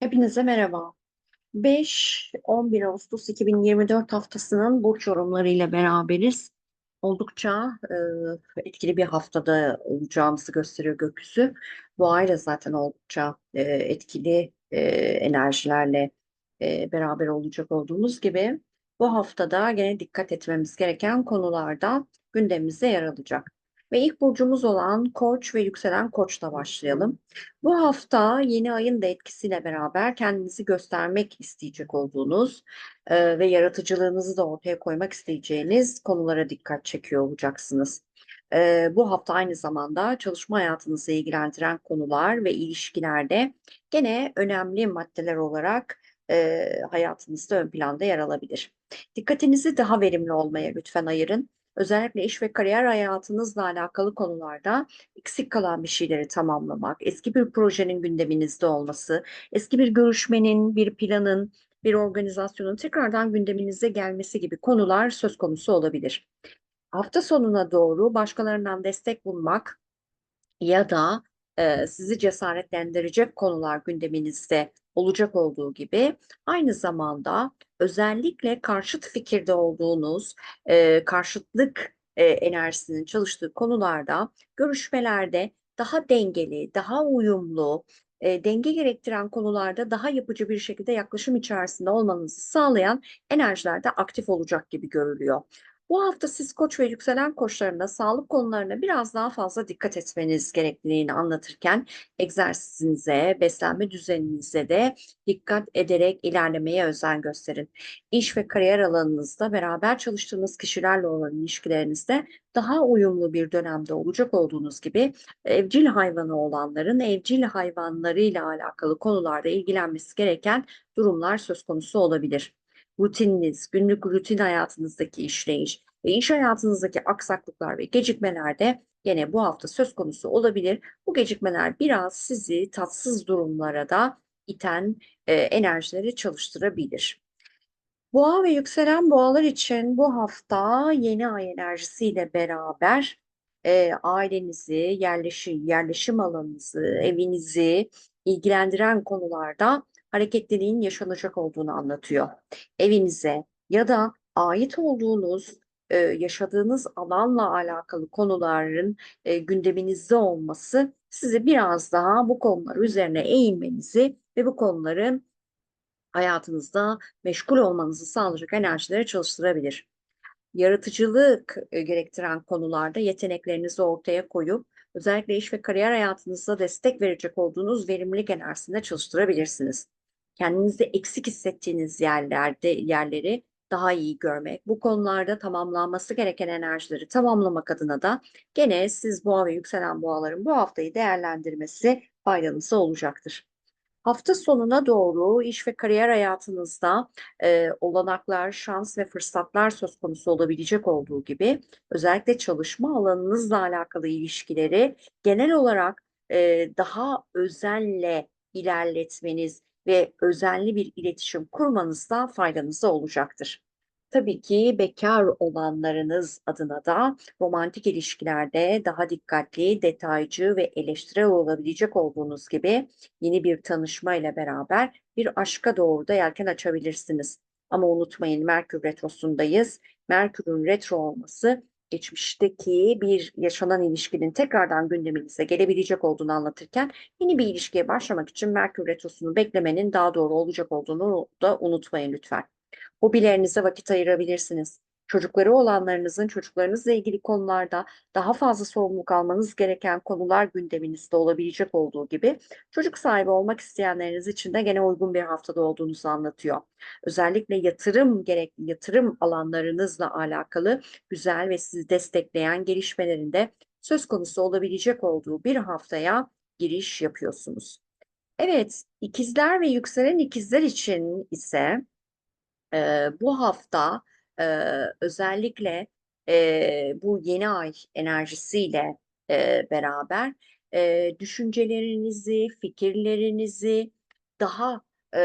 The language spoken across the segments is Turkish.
Hepinize merhaba. 5-11 Ağustos 2024 haftasının burç yorumlarıyla beraberiz. Oldukça e, etkili bir haftada olacağımızı gösteriyor gökyüzü. Bu ay da zaten oldukça e, etkili e, enerjilerle e, beraber olacak olduğumuz gibi bu haftada gene dikkat etmemiz gereken konularda gündemimizde yer alacak. Ve ilk burcumuz olan Koç ve yükselen Koç'la başlayalım. Bu hafta yeni ayın da etkisiyle beraber kendinizi göstermek isteyecek olduğunuz e, ve yaratıcılığınızı da ortaya koymak isteyeceğiniz konulara dikkat çekiyor olacaksınız. E, bu hafta aynı zamanda çalışma hayatınızı ilgilendiren konular ve ilişkilerde gene önemli maddeler olarak e, hayatınızda ön planda yer alabilir. Dikkatinizi daha verimli olmaya lütfen ayırın. Özellikle iş ve kariyer hayatınızla alakalı konularda eksik kalan bir şeyleri tamamlamak, eski bir projenin gündeminizde olması, eski bir görüşmenin, bir planın, bir organizasyonun tekrardan gündeminize gelmesi gibi konular söz konusu olabilir. Hafta sonuna doğru başkalarından destek bulmak ya da e, sizi cesaretlendirecek konular gündeminizde olacak olduğu gibi aynı zamanda özellikle karşıt fikirde olduğunuz e, karşıtlık e, enerjisinin çalıştığı konularda görüşmelerde daha dengeli, daha uyumlu, e, denge gerektiren konularda daha yapıcı bir şekilde yaklaşım içerisinde olmanızı sağlayan enerjiler de aktif olacak gibi görülüyor. Bu hafta siz koç ve yükselen koçlarında sağlık konularına biraz daha fazla dikkat etmeniz gerektiğini anlatırken egzersizinize, beslenme düzeninize de dikkat ederek ilerlemeye özen gösterin. İş ve kariyer alanınızda beraber çalıştığınız kişilerle olan ilişkilerinizde daha uyumlu bir dönemde olacak olduğunuz gibi evcil hayvanı olanların evcil hayvanlarıyla alakalı konularda ilgilenmesi gereken durumlar söz konusu olabilir rutininiz, günlük rutin hayatınızdaki işleyiş ve iş hayatınızdaki aksaklıklar ve gecikmeler de gene bu hafta söz konusu olabilir. Bu gecikmeler biraz sizi tatsız durumlara da iten e, enerjileri çalıştırabilir. Boğa ve yükselen boğalar için bu hafta yeni ay enerjisiyle beraber e, ailenizi, yerleşim, yerleşim alanınızı, evinizi ilgilendiren konularda hareketliliğin yaşanacak olduğunu anlatıyor. Evinize ya da ait olduğunuz e, yaşadığınız alanla alakalı konuların e, gündeminizde olması sizi biraz daha bu konular üzerine eğilmenizi ve bu konuların hayatınızda meşgul olmanızı sağlayacak enerjileri çalıştırabilir. Yaratıcılık e, gerektiren konularda yeteneklerinizi ortaya koyup özellikle iş ve kariyer hayatınızda destek verecek olduğunuz verimlilik enerjisinde çalıştırabilirsiniz kendinizde eksik hissettiğiniz yerlerde yerleri daha iyi görmek, bu konularda tamamlanması gereken enerjileri tamamlamak adına da gene siz boğa ve yükselen boğaların bu haftayı değerlendirmesi faydalısı olacaktır. Hafta sonuna doğru iş ve kariyer hayatınızda e, olanaklar, şans ve fırsatlar söz konusu olabilecek olduğu gibi özellikle çalışma alanınızla alakalı ilişkileri genel olarak e, daha özenle ilerletmeniz, ve özenli bir iletişim kurmanızda faydanıza olacaktır. Tabii ki bekar olanlarınız adına da romantik ilişkilerde daha dikkatli, detaycı ve eleştirel olabilecek olduğunuz gibi yeni bir tanışma ile beraber bir aşka doğru da yelken açabilirsiniz. Ama unutmayın Merkür Retrosu'ndayız. Merkür'ün retro olması geçmişteki bir yaşanan ilişkinin tekrardan gündeminize gelebilecek olduğunu anlatırken yeni bir ilişkiye başlamak için Merkür Retrosu'nu beklemenin daha doğru olacak olduğunu da unutmayın lütfen. Hobilerinize vakit ayırabilirsiniz. Çocukları olanlarınızın çocuklarınızla ilgili konularda daha fazla sorumluluk almanız gereken konular gündeminizde olabilecek olduğu gibi çocuk sahibi olmak isteyenleriniz için de gene uygun bir haftada olduğunuzu anlatıyor. Özellikle yatırım gerekli yatırım alanlarınızla alakalı güzel ve sizi destekleyen gelişmelerinde söz konusu olabilecek olduğu bir haftaya giriş yapıyorsunuz. Evet, ikizler ve yükselen ikizler için ise e, bu hafta e, özellikle e, bu yeni ay enerjisiyle e, beraber e, düşüncelerinizi, fikirlerinizi daha e,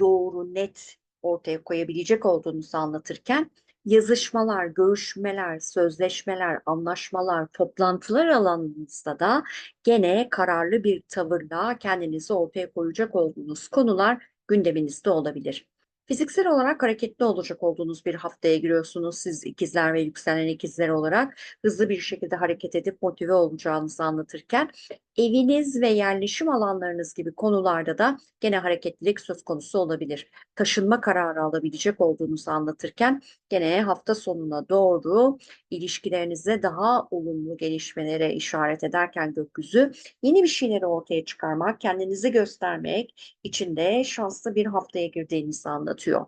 doğru, net ortaya koyabilecek olduğunuzu anlatırken Yazışmalar, görüşmeler, sözleşmeler, anlaşmalar, toplantılar alanınızda da gene kararlı bir tavırla kendinizi ortaya koyacak olduğunuz konular gündeminizde olabilir. Fiziksel olarak hareketli olacak olduğunuz bir haftaya giriyorsunuz siz ikizler ve yükselen ikizler olarak. Hızlı bir şekilde hareket edip motive olacağınızı anlatırken eviniz ve yerleşim alanlarınız gibi konularda da gene hareketlilik söz konusu olabilir. Taşınma kararı alabilecek olduğunuzu anlatırken gene hafta sonuna doğru ilişkilerinize daha olumlu gelişmelere işaret ederken gökyüzü yeni bir şeyleri ortaya çıkarmak, kendinizi göstermek için de şanslı bir haftaya girdiğinizi anlatıyor.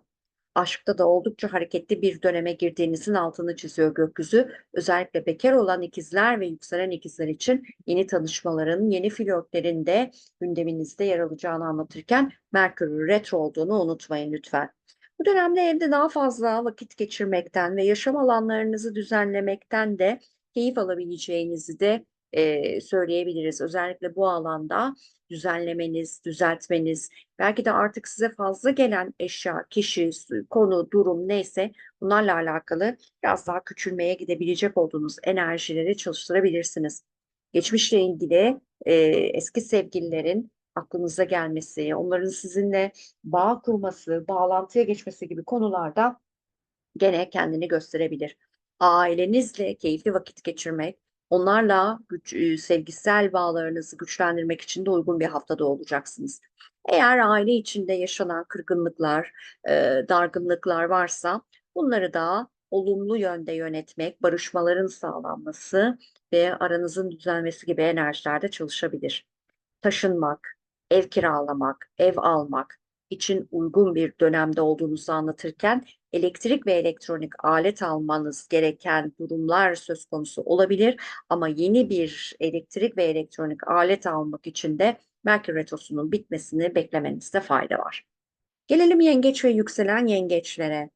Aşkta da oldukça hareketli bir döneme girdiğinizin altını çiziyor gökyüzü. Özellikle bekar olan ikizler ve yükselen ikizler için yeni tanışmaların, yeni flörtlerin de gündeminizde yer alacağını anlatırken Merkür retro olduğunu unutmayın lütfen. Bu dönemde evde daha fazla vakit geçirmekten ve yaşam alanlarınızı düzenlemekten de keyif alabileceğinizi de e, söyleyebiliriz. Özellikle bu alanda düzenlemeniz, düzeltmeniz, belki de artık size fazla gelen eşya, kişi, konu, durum neyse bunlarla alakalı biraz daha küçülmeye gidebilecek olduğunuz enerjileri çalıştırabilirsiniz. Geçmişle ilgili e, eski sevgililerin aklınıza gelmesi, onların sizinle bağ kurması, bağlantıya geçmesi gibi konularda gene kendini gösterebilir. Ailenizle keyifli vakit geçirmek, onlarla güç, e, sevgisel bağlarınızı güçlendirmek için de uygun bir haftada olacaksınız. Eğer aile içinde yaşanan kırgınlıklar, e, dargınlıklar varsa bunları da olumlu yönde yönetmek, barışmaların sağlanması ve aranızın düzelmesi gibi enerjilerde çalışabilir. Taşınmak, ev kiralamak, ev almak için uygun bir dönemde olduğunuzu anlatırken elektrik ve elektronik alet almanız gereken durumlar söz konusu olabilir ama yeni bir elektrik ve elektronik alet almak için de Merkür Retrosu'nun bitmesini beklemenizde fayda var. Gelelim yengeç ve yükselen yengeçlere.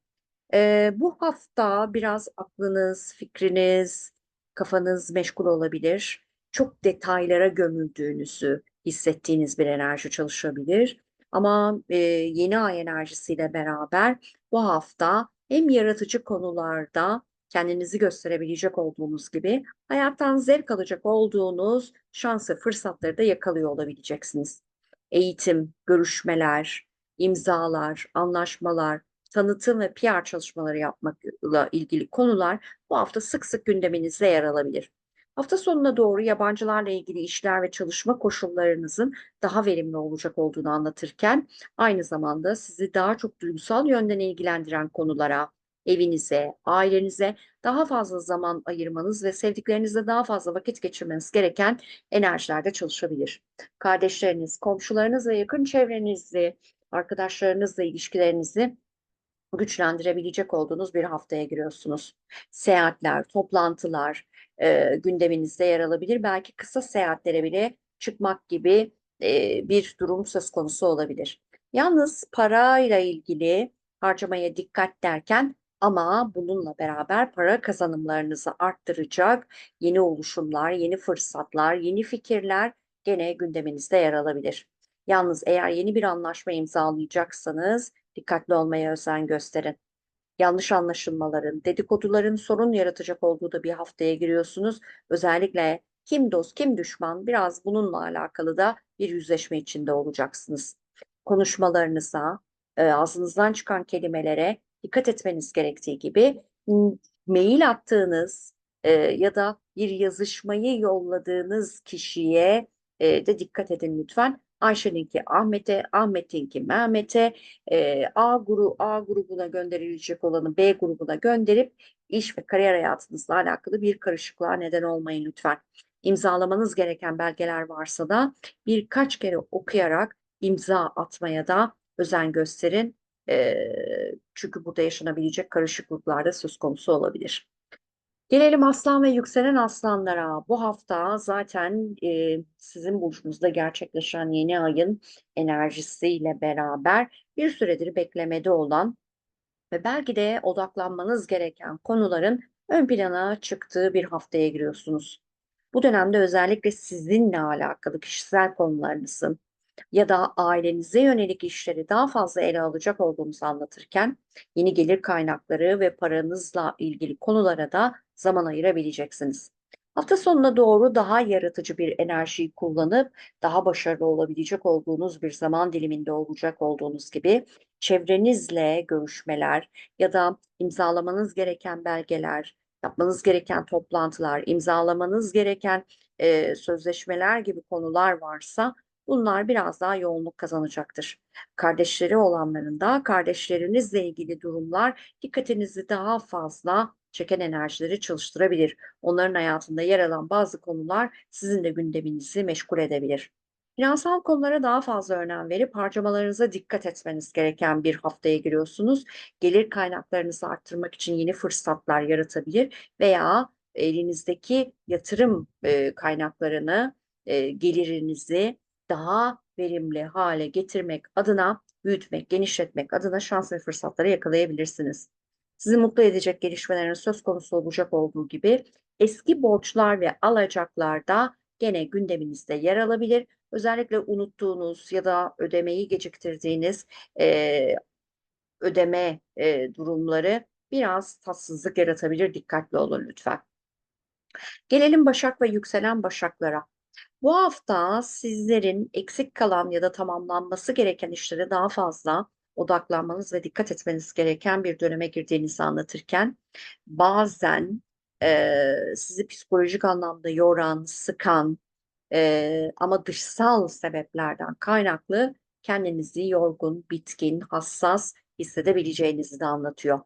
Ee, bu hafta biraz aklınız, fikriniz, kafanız meşgul olabilir. Çok detaylara gömüldüğünüzü hissettiğiniz bir enerji çalışabilir. Ama e, yeni ay enerjisiyle beraber bu hafta hem yaratıcı konularda kendinizi gösterebilecek olduğunuz gibi hayattan zevk alacak olduğunuz şansı, fırsatları da yakalıyor olabileceksiniz. Eğitim, görüşmeler, imzalar, anlaşmalar, tanıtım ve PR çalışmaları yapmakla ilgili konular bu hafta sık sık gündeminizde yer alabilir. Hafta sonuna doğru yabancılarla ilgili işler ve çalışma koşullarınızın daha verimli olacak olduğunu anlatırken aynı zamanda sizi daha çok duygusal yönden ilgilendiren konulara, evinize, ailenize daha fazla zaman ayırmanız ve sevdiklerinizle daha fazla vakit geçirmeniz gereken enerjilerde çalışabilir. Kardeşleriniz, komşularınız ve yakın çevrenizi, arkadaşlarınızla ilişkilerinizi güçlendirebilecek olduğunuz bir haftaya giriyorsunuz. Seyahatler, toplantılar e, gündeminizde yer alabilir. Belki kısa seyahatlere bile çıkmak gibi e, bir durum söz konusu olabilir. Yalnız parayla ilgili harcamaya dikkat derken ama bununla beraber para kazanımlarınızı arttıracak yeni oluşumlar, yeni fırsatlar, yeni fikirler gene gündeminizde yer alabilir. Yalnız eğer yeni bir anlaşma imzalayacaksanız dikkatli olmaya özen gösterin. Yanlış anlaşılmaların, dedikoduların sorun yaratacak olduğu da bir haftaya giriyorsunuz. Özellikle kim dost, kim düşman biraz bununla alakalı da bir yüzleşme içinde olacaksınız. Konuşmalarınıza, e, ağzınızdan çıkan kelimelere dikkat etmeniz gerektiği gibi mail attığınız e, ya da bir yazışmayı yolladığınız kişiye e, de dikkat edin lütfen. Ayşe'ninki Ahmet'e, Ahmet'inki Mehmet'e, e, A grubu A grubuna gönderilecek olanı B grubuna gönderip iş ve kariyer hayatınızla alakalı bir karışıklığa neden olmayın lütfen. İmzalamanız gereken belgeler varsa da birkaç kere okuyarak imza atmaya da özen gösterin. E, çünkü burada yaşanabilecek karışıklıklar da söz konusu olabilir. Gelelim aslan ve yükselen aslanlara. Bu hafta zaten e, sizin burcunuzda gerçekleşen yeni ayın enerjisiyle beraber bir süredir beklemede olan ve belki de odaklanmanız gereken konuların ön plana çıktığı bir haftaya giriyorsunuz. Bu dönemde özellikle sizinle alakalı kişisel konularınızın, ya da ailenize yönelik işleri daha fazla ele alacak olduğunuzu anlatırken yeni gelir kaynakları ve paranızla ilgili konulara da zaman ayırabileceksiniz. Hafta sonuna doğru daha yaratıcı bir enerjiyi kullanıp daha başarılı olabilecek olduğunuz bir zaman diliminde olacak olduğunuz gibi çevrenizle görüşmeler ya da imzalamanız gereken belgeler, yapmanız gereken toplantılar, imzalamanız gereken e, sözleşmeler gibi konular varsa bunlar biraz daha yoğunluk kazanacaktır. Kardeşleri olanların da kardeşlerinizle ilgili durumlar dikkatinizi daha fazla çeken enerjileri çalıştırabilir. Onların hayatında yer alan bazı konular sizin de gündeminizi meşgul edebilir. Finansal konulara daha fazla önem verip harcamalarınıza dikkat etmeniz gereken bir haftaya giriyorsunuz. Gelir kaynaklarınızı arttırmak için yeni fırsatlar yaratabilir veya elinizdeki yatırım kaynaklarını, gelirinizi daha verimli hale getirmek adına, büyütmek, genişletmek adına şans ve fırsatları yakalayabilirsiniz. Sizi mutlu edecek gelişmelerin söz konusu olacak olduğu gibi eski borçlar ve alacaklar da gene gündeminizde yer alabilir. Özellikle unuttuğunuz ya da ödemeyi geciktirdiğiniz e, ödeme e, durumları biraz tatsızlık yaratabilir. Dikkatli olun lütfen. Gelelim Başak ve yükselen Başaklara. Bu hafta sizlerin eksik kalan ya da tamamlanması gereken işlere daha fazla odaklanmanız ve dikkat etmeniz gereken bir döneme girdiğinizi anlatırken bazen e, sizi psikolojik anlamda yoran, sıkan e, ama dışsal sebeplerden kaynaklı kendinizi yorgun, bitkin, hassas hissedebileceğinizi de anlatıyor.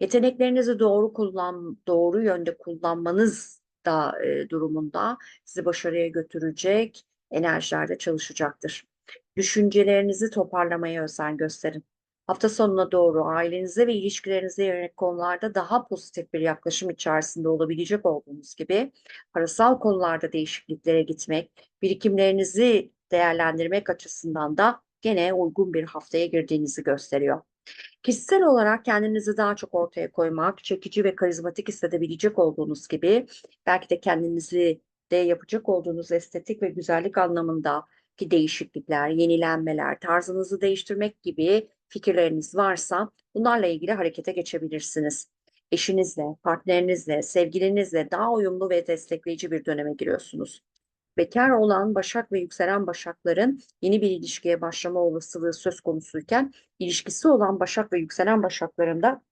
Yeteneklerinizi doğru kullan, doğru yönde kullanmanız da e, durumunda sizi başarıya götürecek enerjilerde çalışacaktır. Düşüncelerinizi toparlamaya özen gösterin. Hafta sonuna doğru ailenize ve ilişkilerinize yönelik konularda daha pozitif bir yaklaşım içerisinde olabilecek olduğunuz gibi parasal konularda değişikliklere gitmek, birikimlerinizi değerlendirmek açısından da gene uygun bir haftaya girdiğinizi gösteriyor. Kişisel olarak kendinizi daha çok ortaya koymak, çekici ve karizmatik hissedebilecek olduğunuz gibi belki de kendinizi de yapacak olduğunuz estetik ve güzellik anlamında ki değişiklikler, yenilenmeler, tarzınızı değiştirmek gibi fikirleriniz varsa bunlarla ilgili harekete geçebilirsiniz. Eşinizle, partnerinizle, sevgilinizle daha uyumlu ve destekleyici bir döneme giriyorsunuz. Bekar olan Başak ve yükselen Başakların yeni bir ilişkiye başlama olasılığı söz konusuyken ilişkisi olan Başak ve yükselen Başakların da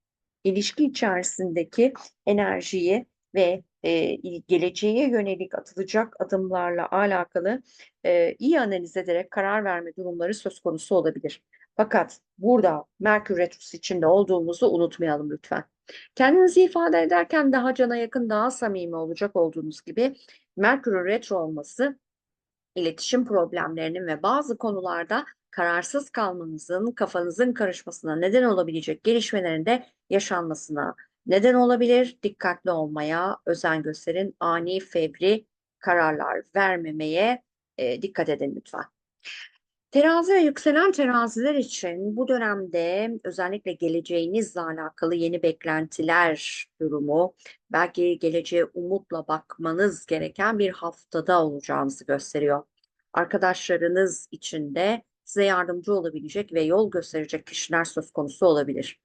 ilişki içerisindeki enerjiyi ve e, geleceğe yönelik atılacak adımlarla alakalı e, iyi analiz ederek karar verme durumları söz konusu olabilir. Fakat burada Merkür Retrosu içinde olduğumuzu unutmayalım lütfen. Kendinizi ifade ederken daha cana yakın, daha samimi olacak olduğunuz gibi Merkür'ün retro olması iletişim problemlerinin ve bazı konularda kararsız kalmanızın, kafanızın karışmasına neden olabilecek gelişmelerin de yaşanmasına neden olabilir. Dikkatli olmaya özen gösterin. Ani, fevri kararlar vermemeye e, dikkat edin lütfen. Terazi ve yükselen teraziler için bu dönemde özellikle geleceğinizle alakalı yeni beklentiler durumu, belki geleceğe umutla bakmanız gereken bir haftada olacağınızı gösteriyor. Arkadaşlarınız için de size yardımcı olabilecek ve yol gösterecek kişiler söz konusu olabilir.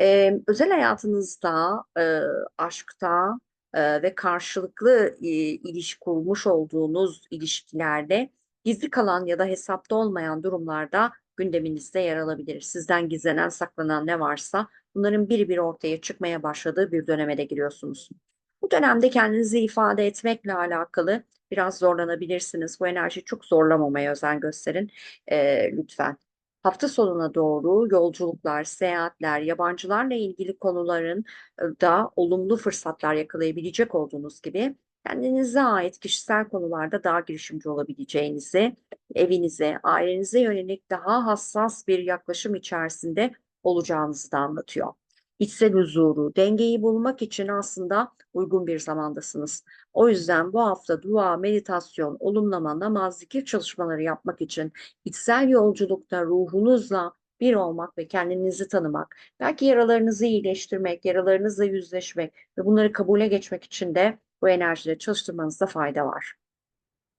Ee, özel hayatınızda, e, aşkta e, ve karşılıklı e, ilişki kurmuş olduğunuz ilişkilerde gizli kalan ya da hesapta olmayan durumlarda gündeminizde yer alabilir. Sizden gizlenen, saklanan ne varsa bunların biri bir ortaya çıkmaya başladığı bir döneme de giriyorsunuz. Bu dönemde kendinizi ifade etmekle alakalı biraz zorlanabilirsiniz. Bu enerji çok zorlamamaya özen gösterin e, lütfen. Hafta sonuna doğru yolculuklar, seyahatler, yabancılarla ilgili konuların da olumlu fırsatlar yakalayabilecek olduğunuz gibi kendinize ait kişisel konularda daha girişimci olabileceğinizi, evinize, ailenize yönelik daha hassas bir yaklaşım içerisinde olacağınızı da anlatıyor. İçsel huzuru, dengeyi bulmak için aslında uygun bir zamandasınız. O yüzden bu hafta dua, meditasyon, olumlama, namaz, zikir çalışmaları yapmak için içsel yolculukta ruhunuzla bir olmak ve kendinizi tanımak, belki yaralarınızı iyileştirmek, yaralarınızla yüzleşmek ve bunları kabule geçmek için de bu enerjileri çalıştırmanızda fayda var.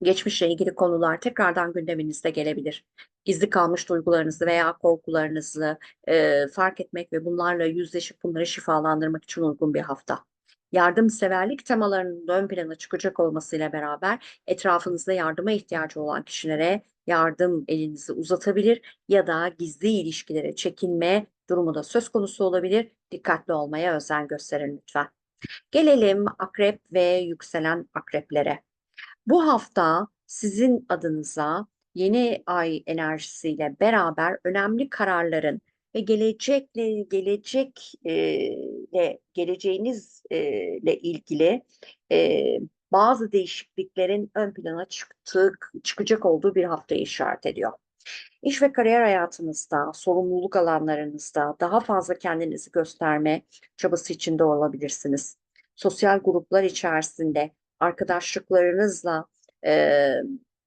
Geçmişle ilgili konular tekrardan gündeminizde gelebilir. Gizli kalmış duygularınızı veya korkularınızı e, fark etmek ve bunlarla yüzleşip bunları şifalandırmak için uygun bir hafta. Yardımseverlik temalarının ön plana çıkacak olmasıyla beraber etrafınızda yardıma ihtiyacı olan kişilere yardım elinizi uzatabilir ya da gizli ilişkilere çekinme durumu da söz konusu olabilir. Dikkatli olmaya özen gösterin lütfen. Gelelim akrep ve yükselen akreplere. Bu hafta sizin adınıza yeni ay enerjisiyle beraber önemli kararların ve gelecekle gelecek ile geleceğinizle ilgili e, bazı değişikliklerin ön plana çıktığı, çıkacak olduğu bir haftayı işaret ediyor. İş ve kariyer hayatınızda, sorumluluk alanlarınızda daha fazla kendinizi gösterme çabası içinde olabilirsiniz. Sosyal gruplar içerisinde arkadaşlıklarınızla e,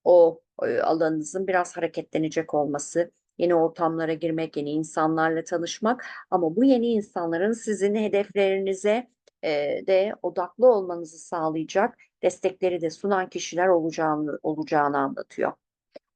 o e, alanınızın biraz hareketlenecek olması, yeni ortamlara girmek, yeni insanlarla tanışmak ama bu yeni insanların sizin hedeflerinize e, de odaklı olmanızı sağlayacak destekleri de sunan kişiler olacağını, olacağını anlatıyor.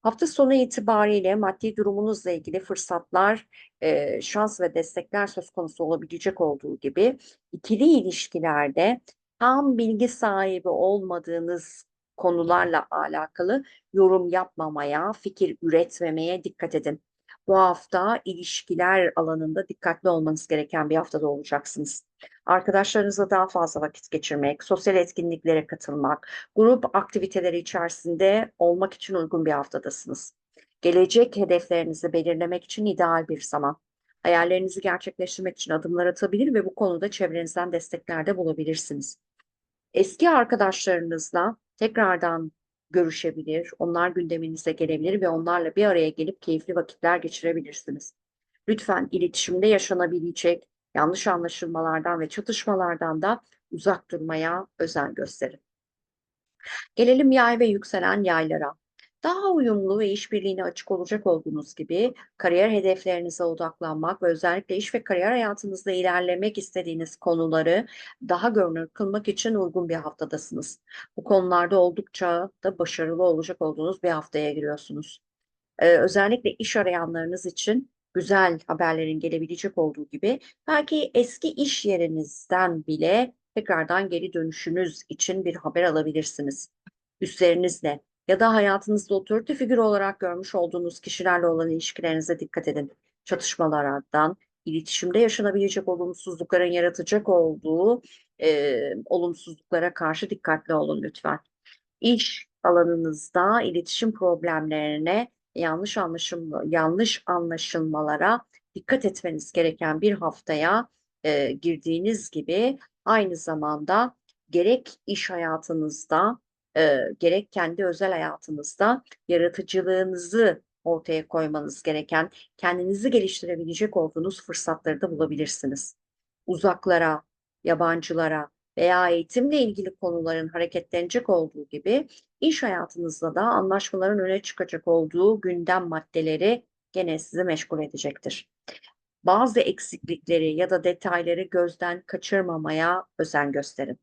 Hafta sonu itibariyle maddi durumunuzla ilgili fırsatlar, e, şans ve destekler söz konusu olabilecek olduğu gibi ikili ilişkilerde tam bilgi sahibi olmadığınız konularla alakalı yorum yapmamaya, fikir üretmemeye dikkat edin. Bu hafta ilişkiler alanında dikkatli olmanız gereken bir haftada olacaksınız. Arkadaşlarınızla daha fazla vakit geçirmek, sosyal etkinliklere katılmak, grup aktiviteleri içerisinde olmak için uygun bir haftadasınız. Gelecek hedeflerinizi belirlemek için ideal bir zaman. Hayallerinizi gerçekleştirmek için adımlar atabilir ve bu konuda çevrenizden destekler de bulabilirsiniz. Eski arkadaşlarınızla tekrardan görüşebilir, onlar gündeminize gelebilir ve onlarla bir araya gelip keyifli vakitler geçirebilirsiniz. Lütfen iletişimde yaşanabilecek yanlış anlaşılmalardan ve çatışmalardan da uzak durmaya özen gösterin. Gelelim yay ve yükselen yaylara. Daha uyumlu ve işbirliğine açık olacak olduğunuz gibi kariyer hedeflerinize odaklanmak ve özellikle iş ve kariyer hayatınızda ilerlemek istediğiniz konuları daha görünür kılmak için uygun bir haftadasınız. Bu konularda oldukça da başarılı olacak olduğunuz bir haftaya giriyorsunuz. Ee, özellikle iş arayanlarınız için güzel haberlerin gelebilecek olduğu gibi belki eski iş yerinizden bile tekrardan geri dönüşünüz için bir haber alabilirsiniz. Üstlerinizle ya da hayatınızda otorite figürü olarak görmüş olduğunuz kişilerle olan ilişkilerinize dikkat edin. Çatışmalardan, iletişimde yaşanabilecek olumsuzlukların yaratacak olduğu e, olumsuzluklara karşı dikkatli olun lütfen. İş alanınızda iletişim problemlerine, yanlış anlaşılma, yanlış anlaşılmalara dikkat etmeniz gereken bir haftaya e, girdiğiniz gibi aynı zamanda gerek iş hayatınızda e, gerek kendi özel hayatınızda yaratıcılığınızı ortaya koymanız gereken, kendinizi geliştirebilecek olduğunuz fırsatları da bulabilirsiniz. Uzaklara, yabancılara veya eğitimle ilgili konuların hareketlenecek olduğu gibi iş hayatınızda da anlaşmaların öne çıkacak olduğu gündem maddeleri gene sizi meşgul edecektir. Bazı eksiklikleri ya da detayları gözden kaçırmamaya özen gösterin.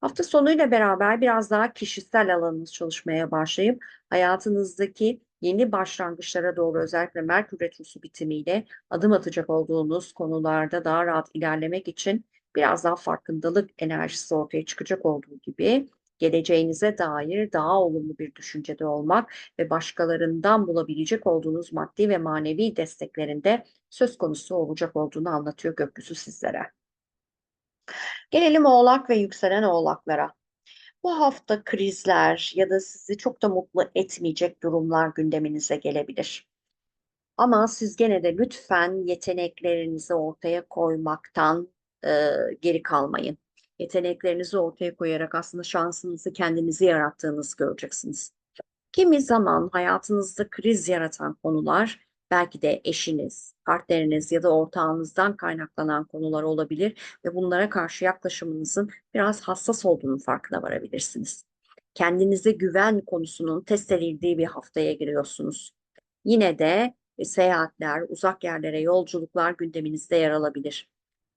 Hafta sonuyla beraber biraz daha kişisel alanınız çalışmaya başlayıp hayatınızdaki yeni başlangıçlara doğru özellikle Merkür Retrosu bitimiyle adım atacak olduğunuz konularda daha rahat ilerlemek için biraz daha farkındalık enerjisi ortaya çıkacak olduğu gibi geleceğinize dair daha olumlu bir düşüncede olmak ve başkalarından bulabilecek olduğunuz maddi ve manevi desteklerinde söz konusu olacak olduğunu anlatıyor gökyüzü sizlere. Gelelim Oğlak ve yükselen Oğlaklara. Bu hafta krizler ya da sizi çok da mutlu etmeyecek durumlar gündeminize gelebilir. Ama siz gene de lütfen yeteneklerinizi ortaya koymaktan e, geri kalmayın. Yeteneklerinizi ortaya koyarak aslında şansınızı kendinizi yarattığınızı göreceksiniz. Kimi zaman hayatınızda kriz yaratan konular belki de eşiniz, partneriniz ya da ortağınızdan kaynaklanan konular olabilir ve bunlara karşı yaklaşımınızın biraz hassas olduğunu farkına varabilirsiniz. Kendinize güven konusunun test edildiği bir haftaya giriyorsunuz. Yine de e, seyahatler, uzak yerlere yolculuklar gündeminizde yer alabilir.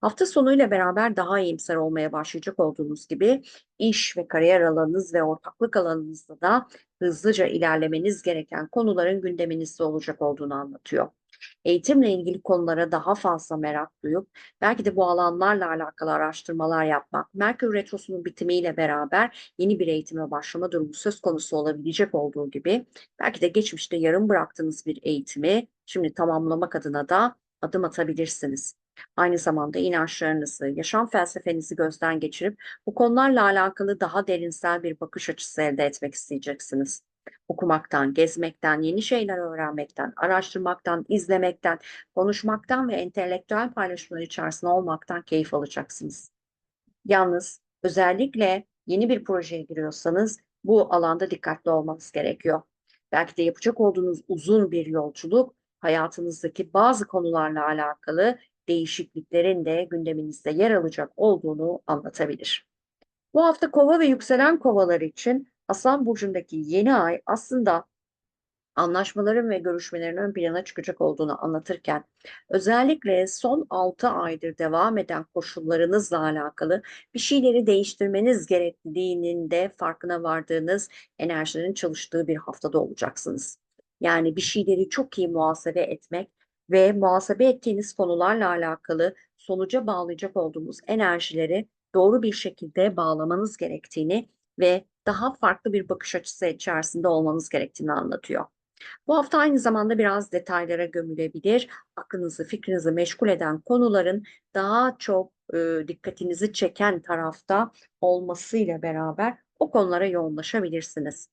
Hafta sonuyla beraber daha iyimser olmaya başlayacak olduğunuz gibi iş ve kariyer alanınız ve ortaklık alanınızda da hızlıca ilerlemeniz gereken konuların gündeminizde olacak olduğunu anlatıyor. Eğitimle ilgili konulara daha fazla merak duyup belki de bu alanlarla alakalı araştırmalar yapmak, Merkür Retrosu'nun bitimiyle beraber yeni bir eğitime başlama durumu söz konusu olabilecek olduğu gibi belki de geçmişte yarım bıraktığınız bir eğitimi şimdi tamamlamak adına da adım atabilirsiniz. Aynı zamanda inançlarınızı, yaşam felsefenizi gözden geçirip bu konularla alakalı daha derinsel bir bakış açısı elde etmek isteyeceksiniz. Okumaktan, gezmekten, yeni şeyler öğrenmekten, araştırmaktan, izlemekten, konuşmaktan ve entelektüel paylaşımlar içerisinde olmaktan keyif alacaksınız. Yalnız özellikle yeni bir projeye giriyorsanız bu alanda dikkatli olmanız gerekiyor. Belki de yapacak olduğunuz uzun bir yolculuk hayatınızdaki bazı konularla alakalı değişikliklerin de gündeminizde yer alacak olduğunu anlatabilir. Bu hafta kova ve yükselen kovalar için Aslan Burcu'ndaki yeni ay aslında anlaşmaların ve görüşmelerin ön plana çıkacak olduğunu anlatırken özellikle son 6 aydır devam eden koşullarınızla alakalı bir şeyleri değiştirmeniz gerektiğinin de farkına vardığınız enerjilerin çalıştığı bir haftada olacaksınız. Yani bir şeyleri çok iyi muhasebe etmek ve muhasebe ettiğiniz konularla alakalı sonuca bağlayacak olduğunuz enerjileri doğru bir şekilde bağlamanız gerektiğini ve daha farklı bir bakış açısı içerisinde olmanız gerektiğini anlatıyor. Bu hafta aynı zamanda biraz detaylara gömülebilir. Aklınızı, fikrinizi meşgul eden konuların daha çok e, dikkatinizi çeken tarafta olmasıyla beraber o konulara yoğunlaşabilirsiniz.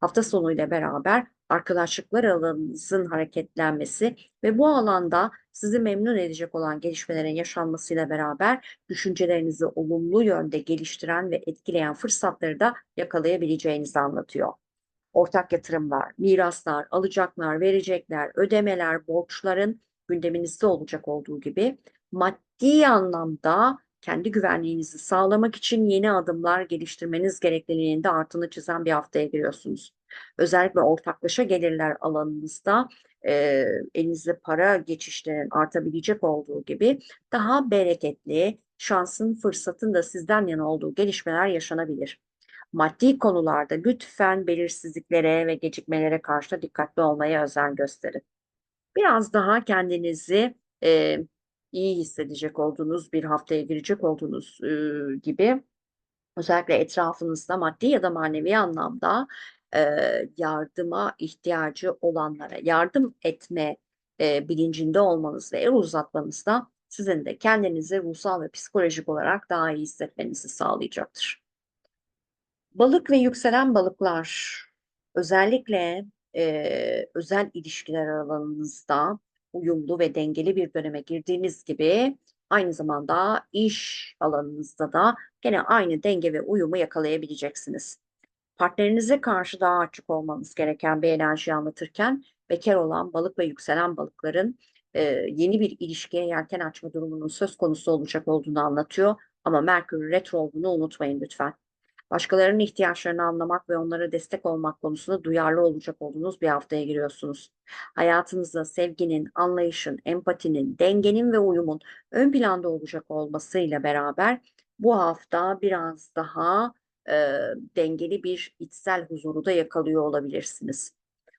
Hafta sonuyla beraber arkadaşlıklar alanınızın hareketlenmesi ve bu alanda sizi memnun edecek olan gelişmelerin yaşanmasıyla beraber düşüncelerinizi olumlu yönde geliştiren ve etkileyen fırsatları da yakalayabileceğinizi anlatıyor. Ortak yatırımlar, miraslar, alacaklar, verecekler, ödemeler, borçların gündeminizde olacak olduğu gibi maddi anlamda kendi güvenliğinizi sağlamak için yeni adımlar geliştirmeniz gerekliliğinde altını çizen bir haftaya giriyorsunuz. Özellikle ortaklaşa gelirler alanınızda e, elinizde para geçişlerin artabilecek olduğu gibi daha bereketli, şansın, fırsatın da sizden yana olduğu gelişmeler yaşanabilir. Maddi konularda lütfen belirsizliklere ve gecikmelere karşı dikkatli olmaya özen gösterin. Biraz daha kendinizi e, iyi hissedecek olduğunuz bir haftaya girecek olduğunuz e, gibi özellikle etrafınızda maddi ya da manevi anlamda e, yardıma ihtiyacı olanlara yardım etme e, bilincinde olmanız ve el uzatmanız da sizin de kendinizi ruhsal ve psikolojik olarak daha iyi hissetmenizi sağlayacaktır. Balık ve yükselen balıklar özellikle e, özel ilişkiler alanınızda uyumlu ve dengeli bir döneme girdiğiniz gibi aynı zamanda iş alanınızda da gene aynı denge ve uyumu yakalayabileceksiniz. Partnerinize karşı daha açık olmanız gereken bir enerji anlatırken bekar olan balık ve yükselen balıkların e, yeni bir ilişkiye yelken açma durumunun söz konusu olacak olduğunu anlatıyor. Ama Merkür retro olduğunu unutmayın lütfen. Başkalarının ihtiyaçlarını anlamak ve onlara destek olmak konusunda duyarlı olacak olduğunuz bir haftaya giriyorsunuz. Hayatınızda sevginin, anlayışın, empatinin, dengenin ve uyumun ön planda olacak olmasıyla beraber bu hafta biraz daha e, dengeli bir içsel huzuru da yakalıyor olabilirsiniz.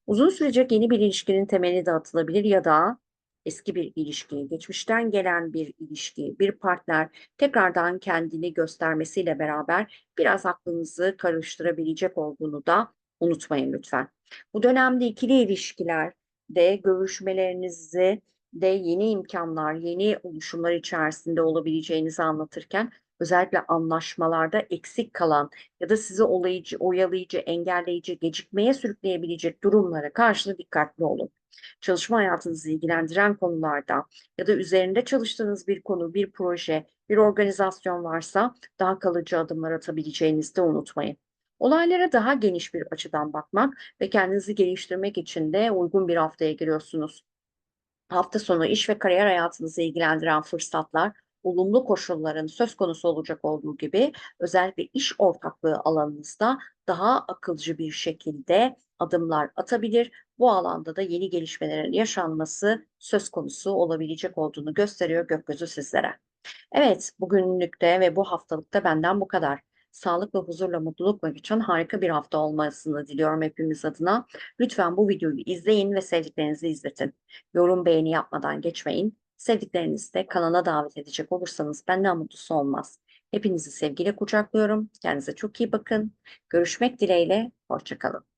Uzun sürecek yeni bir ilişkinin temeli de atılabilir ya da eski bir ilişki, geçmişten gelen bir ilişki, bir partner tekrardan kendini göstermesiyle beraber biraz aklınızı karıştırabilecek olduğunu da unutmayın lütfen. Bu dönemde ikili ilişkilerde görüşmelerinizi de yeni imkanlar, yeni oluşumlar içerisinde olabileceğinizi anlatırken özellikle anlaşmalarda eksik kalan ya da sizi olayıcı, oyalayıcı, engelleyici, gecikmeye sürükleyebilecek durumlara karşı dikkatli olun çalışma hayatınızı ilgilendiren konularda ya da üzerinde çalıştığınız bir konu, bir proje, bir organizasyon varsa daha kalıcı adımlar atabileceğinizi de unutmayın. Olaylara daha geniş bir açıdan bakmak ve kendinizi geliştirmek için de uygun bir haftaya giriyorsunuz. Hafta sonu iş ve kariyer hayatınızı ilgilendiren fırsatlar olumlu koşulların söz konusu olacak olduğu gibi özellikle iş ortaklığı alanınızda daha akılcı bir şekilde adımlar atabilir. Bu alanda da yeni gelişmelerin yaşanması söz konusu olabilecek olduğunu gösteriyor gökyüzü sizlere. Evet, bugünlükte ve bu haftalıkta benden bu kadar. Sağlıkla, huzurla, mutlulukla geçen harika bir hafta olmasını diliyorum hepimiz adına. Lütfen bu videoyu izleyin ve sevdiklerinizi izletin. Yorum beğeni yapmadan geçmeyin. Sevdiklerinizi de kanala davet edecek olursanız benden mutlusu olmaz. Hepinizi sevgiyle kucaklıyorum. Kendinize çok iyi bakın. Görüşmek dileğiyle. Hoşça kalın.